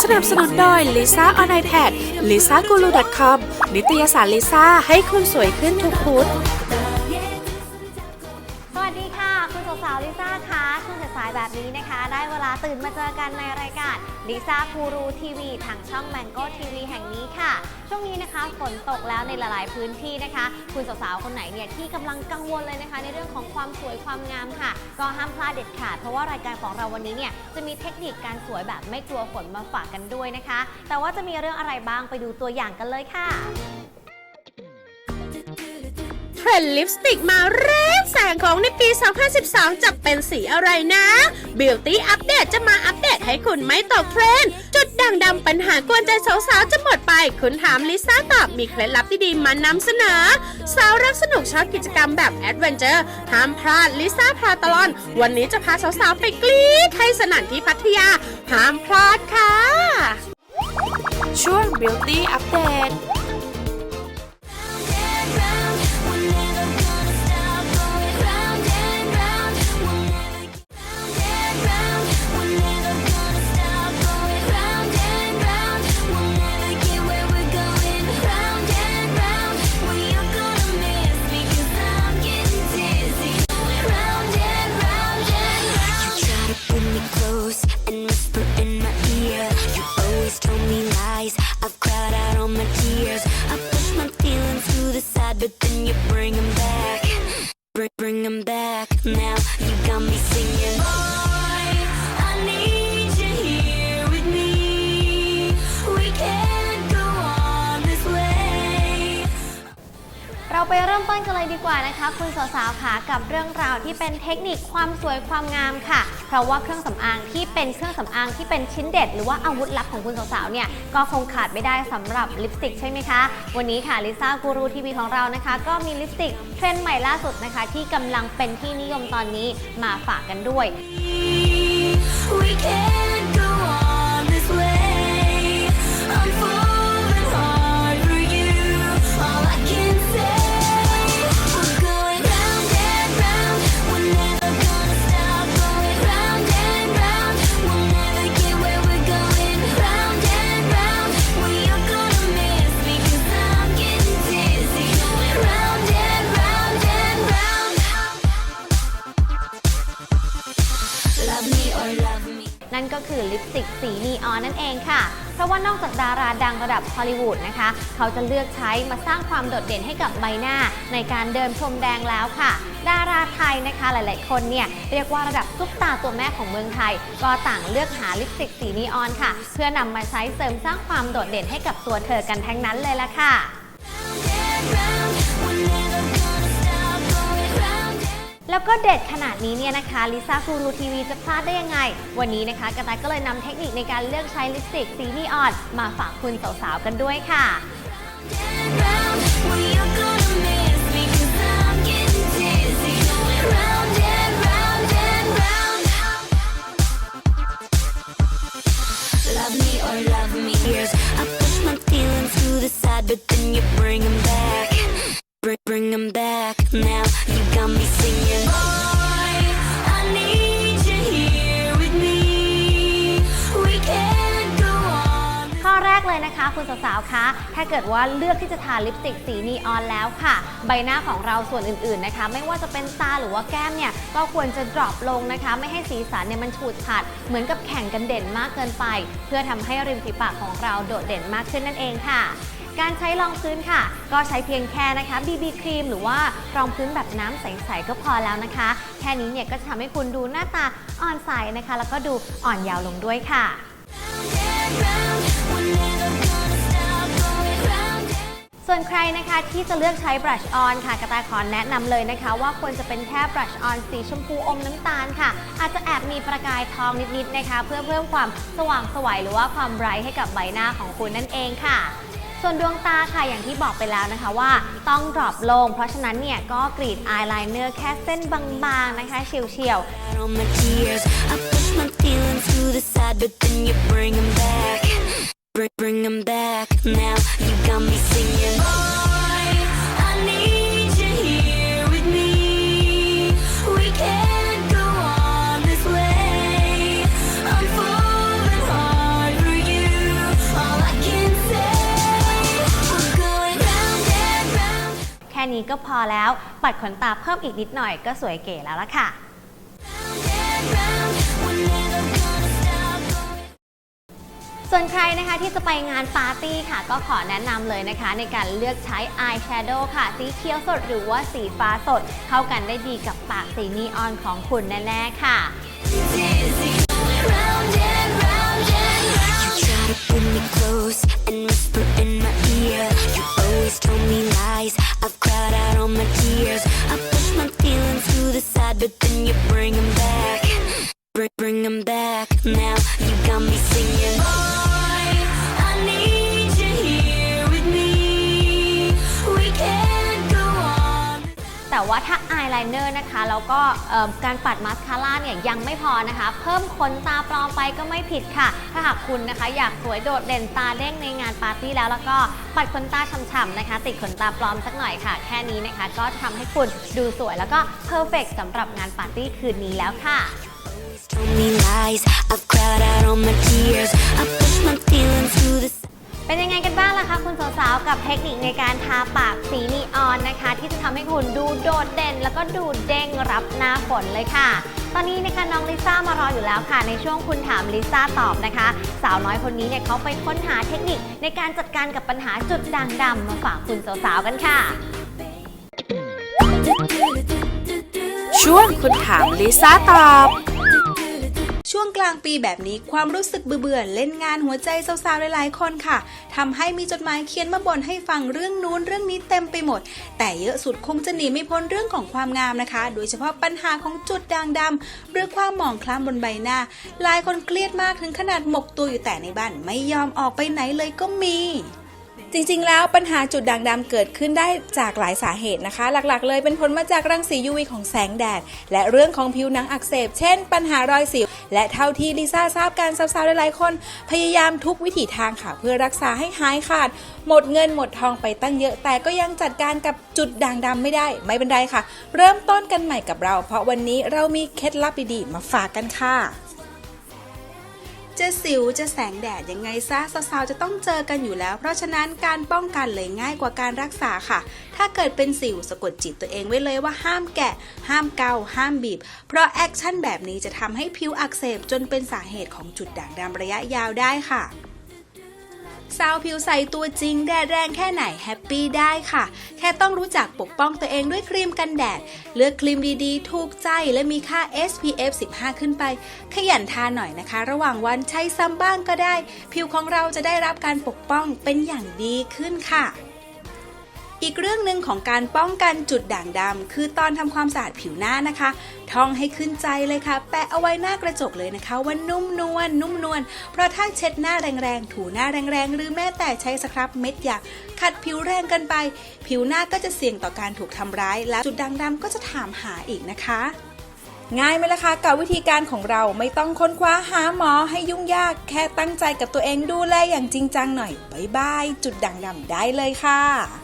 สนับสนุนโดย Lisa on iPad Lisa Guru com นิตยสารลิซ่าให้คุณสวยขึ้นทุกพุธ ตื่นมาเจอกันในรายการลิซ่ากูรูทีวีทางช่อง Mango TV แห่งนี้ค่ะ ช่วงนี้นะคะฝนตกแล้วในหลายๆพื้นที่นะคะ คุณสาวๆคนไหนเนี่ยที่กำลังกังวลเลยนะคะ ในเรื่องของความสวยความงามค่ะ ก็ห้ามพลาดเด็ดขาด เพราะว่ารายการของเราวันนี้เนี่ยจะมีเทคนิคการสวยแบบไม่กลัวฝนมาฝากกันด้วยนะคะ แต่ว่าจะมีเรื่องอะไรบ้างไปดูตัวอย่างกันเลยค่ะ รนด์ลิปสติกมาแรงแสงของในปี 2012 จะเป็นสีอะไรนะ Beauty Update จะมาอัปเดตให้คุณไม่ตกเทรนด์จุดด่างดำปัญหากวนใจสาวๆจะหมดไป คุณถามลิซ่าตอบมีเคล็ดลับดีๆมานำเสนอ สาวรักสนุกชอบกิจกรรมแบบแอดเวนเจอร์ห้ามพลาดลิซ่าพาตลอน วันนี้จะพาสาวๆไปกรี๊ดให้สนั่นที่พัทยาห้ามพลาดค่ะช่วง Beauty Update มต้นกันเลยดีกว่านะคะ คุณสาวๆค่ะกับเรื่องราวที่เป็นเทคนิคความสวยความงามค่ะ เพราะว่าเครื่องสำอางที่เป็นเครื่องสำอางที่เป็นชิ้นเด็ด หรือว่าอาวุธลับของคุณสาวๆเนี่ยก็คงขาดไม่ได้สำหรับลิปสติกใช่ไหมคะ วันนี้ค่ะลิซ่ากูรูทีวีของเรานะคะ ก็มีลิปสติกเทรนด์ใหม่ล่าสุดนะคะ ที่กำลังเป็นที่นิยมตอนนี้มาฝากกันด้วย We can ก็คือลิปสติกสีนีออนนั่นเองค่ะ เพราะว่านอกจากดาราดังระดับฮอลลีวูดนะคะ เขาจะเลือกใช้มาสร้างความโดดเด่นให้กับใบหน้าในการเดินพรมแดงแล้วค่ะ ดาราไทยนะคะหลาย ๆ คนเนี่ยเรียกว่าระดับซุปตาตัวแม่ของเมืองไทย ก็ต่างเลือกหาลิปสติกสีนีออนค่ะ เพื่อนำมาใช้เสริมสร้างความโดดเด่นให้กับตัวเธอกันทั้งนั้นเลยละค่ะ แล้วก็เด็ดขนาดนี้เนี่ยนะคะลิซ่าฟูรูทีวีจะพลาดได้ยังไง วันนี้นะคะกระต่ายก็เลยนำเทคนิคในการเลือกใช้ลิปสติกสีนีออนมาฝากคุณสาวๆกันด้วยค่ะ เลยนะคะคุณสาวๆคะถ้าเกิดว่าเลือกที่จะทาลิปสติกสีนีออนแล้วค่ะ ใบหน้าของเราส่วนอื่นๆนะคะ ไม่ว่าจะเป็นตาหรือว่าแก้มเนี่ยก็ควรจะดรอปลงนะคะ ไม่ให้สีสันเนี่ยมันฉูดฉาดเหมือนกับแข่งกันเด่นมากเกินไป เพื่อทำให้ริมฝีปากของเราโดดเด่นมากขึ้นนั่นเองค่ะการใช้รองพื้นค่ะ ก็ใช้เพียงแค่นะคะ BB ครีมหรือว่ารองพื้นแบบน้ำใสๆก็พอแล้วนะคะ แค่นี้เนี่ยก็จะทำให้คุณดูหน้าตาอ่อนใสนะคะ แล้วก็ดูอ่อนเยาว์ลงด้วยค่ะ ส่วนใครนะคะที่จะเลือกใช้บรัชออนค่ะกระต่ายขอแนะนำเลยนะคะ ว่าควรจะเป็นแค่บรัชออนสีชมพูอมน้ำตาลค่ะ อาจจะแอบมีประกายทองนิดๆนะคะ เพื่อเพิ่มความสว่างไสวยหรือว่าความไบรท์ให้กับใบหน้าของคุณนั่นเองค่ะส่วนดวงตาค่ะอย่างที่บอกไปแล้วนะคะว่าต้องดรอปลง เพราะฉะนั้นเนี่ยก็กรีดอายไลเนอร์แค่เส้นบางๆนะคะเฉียวๆ side, but then you bring them back. Bring, bring them back. Now you got me singing. Boy, I need you here with me. We can't go on this way. I'm falling hard for you. All I can say, we're going round and round. แค่นี้ก็พอแล้ว ปัดขนตาเพิ่มอีกนิดหน่อยก็สวยเก๋แล้วล่ะค่ะ ส่วนใครนะคะที่จะไปงานปาร์ตี้ค่ะ ก็ขอแนะนำเลยนะคะ ในการเลือกใช้อายแชโดว์ค่ะ สีเขียวสดหรือว่าสีฟ้าสด เข้ากันได้ดีกับปากสีนีออนของคุณแน่ ๆ ค่ะายเนอร์นะคะ แล้วก็การปัดมาสคาร่าเนี่ยยังไม่พอนะคะ เพิ่มขนตาปลอมไปก็ไม่ผิดค่ะ ถ้าหากคุณนะคะ อยากสวยโดดเด่นตาเด้งในงานปาร์ตี้แล้วแล้วก็ปัดขนตาฉ่ำๆนะคะ ติดขนตาปลอมสักหน่อยค่ะ แค่นี้นะคะก็ทำให้คุณดูสวยแล้วก็เพอร์เฟกสำหรับงานปาร์ตี้คืนนี้แล้วค่ะ Told me lies. I've cried out all my tears. I push my feelings to the เป็นยังไงกันบ้างล่ะคะคุณสาวๆ กับเทคนิคในการทาปากสีนีออนนะคะ ที่จะทำให้คุณดูโดดเด่น แล้วก็ดูเด้งรับหน้าฝนเลยค่ะ ตอนนี้นะคะน้องลิซ่ามารออยู่แล้วค่ะ ในช่วงคุณถามลิซ่าตอบนะคะ สาวน้อยคนนี้เนี่ยเขาไปค้นหาเทคนิคในการจัดการกับปัญหาจุดด่างดำมาฝากคุณสาวๆ กันค่ะ ช่วงคุณถามลิซ่าตอบ ช่วงกลางปีแบบนี้ความรู้สึกเบื่อเล่นงานหัวใจสาวๆหลายๆคนค่ะทำให้มีจดหมายเขียนมาบ่นให้ฟังเรื่องนู้นเรื่องนี้เต็มไปหมด แต่เยอะสุดคงจะหนีไม่พ้นเรื่องของความงามนะคะ โดยเฉพาะปัญหาของจุดด่างดำหรือความหมองคล้ำบนใบหน้า หลายคนเครียดมากถึงขนาดหมกตัวอยู่แต่ในบ้านไม่ยอมออกไปไหนเลยก็มี จริงๆ แล้วปัญหาจุดด่างดำเกิดขึ้นได้จากหลายสาเหตุนะคะ หลักๆ เลยเป็นผลมาจากรังสี UV ของแสงแดด และเรื่องของผิวหนังอักเสบ เช่น ปัญหารอยสิว และเท่าที่ลิซ่าทราบการสาวๆ หลายๆ คน พยายามทุกวิถีทางค่ะ เพื่อรักษาให้หายขาด หมดเงินหมดทองไปตั้งเยอะ แต่ก็ยังจัดการกับจุดด่างดำไม่ได้ ไม่เป็นไรค่ะ เริ่มต้นกันใหม่กับเรา เพราะวันนี้เรามีเคล็ดลับดีๆ มาฝากกันค่ะ จะสิวจะแสงแดดยังไงซะสาวๆจะต้องเจอกันอยู่แล้ว เพราะฉะนั้นการป้องกันเลยง่ายกว่าการรักษาค่ะ ถ้าเกิดเป็นสิวสะกดจิตตัวเองไว้เลยว่าห้ามแกะ ห้ามเกาห้ามบีบ เพราะแอคชั่นแบบนี้จะทำให้ผิวอักเสบจนเป็นสาเหตุของจุดด่างดำระยะยาวได้ค่ะ สาวผิวใสตัวจริงแดดแรงแค่ไหนแฮปปี้ได้ค่ะ แค่ต้องรู้จักปกป้องตัวเองด้วยครีมกันแดด เลือกครีมดีๆ ถูกใจและมีค่า SPF 15 ขึ้นไป ขยันทาหน่อยนะคะ ระหว่างวันใช้ซ้ำบ้างก็ได้ ผิวของเราจะได้รับการปกป้องเป็นอย่างดีขึ้นค่ะ อีกเรื่องหนึ่งของการป้องกันจุดด่างดำคือตอนทำความสะอาดผิวหน้านะคะ ท่องให้ขึ้นใจเลยค่ะ แปะเอาไว้หน้ากระจกเลยนะคะว่านุ่มนวลนุ่มนวลเพราะถ้าเช็ดหน้าแรงๆ ถูหน้าแรงๆ หรือแม้แต่ใช้สครับเม็ดหยาขัดผิวแรงเกันไป ผิวหน้าก็จะเสี่ยงต่อการถูกทำร้าย และจุดด่างดำก็จะถามหาอีกนะคะง่ายไหมล่ะคะกับวิธีการของเราไม่ต้องค้นคว้าหาหมอให้ยุ่งยากแค่ตั้งใจกับตัวเองดูแลอย่างจริงจังหน่อยบายบายจุดด่างดำได้เลยค่ะ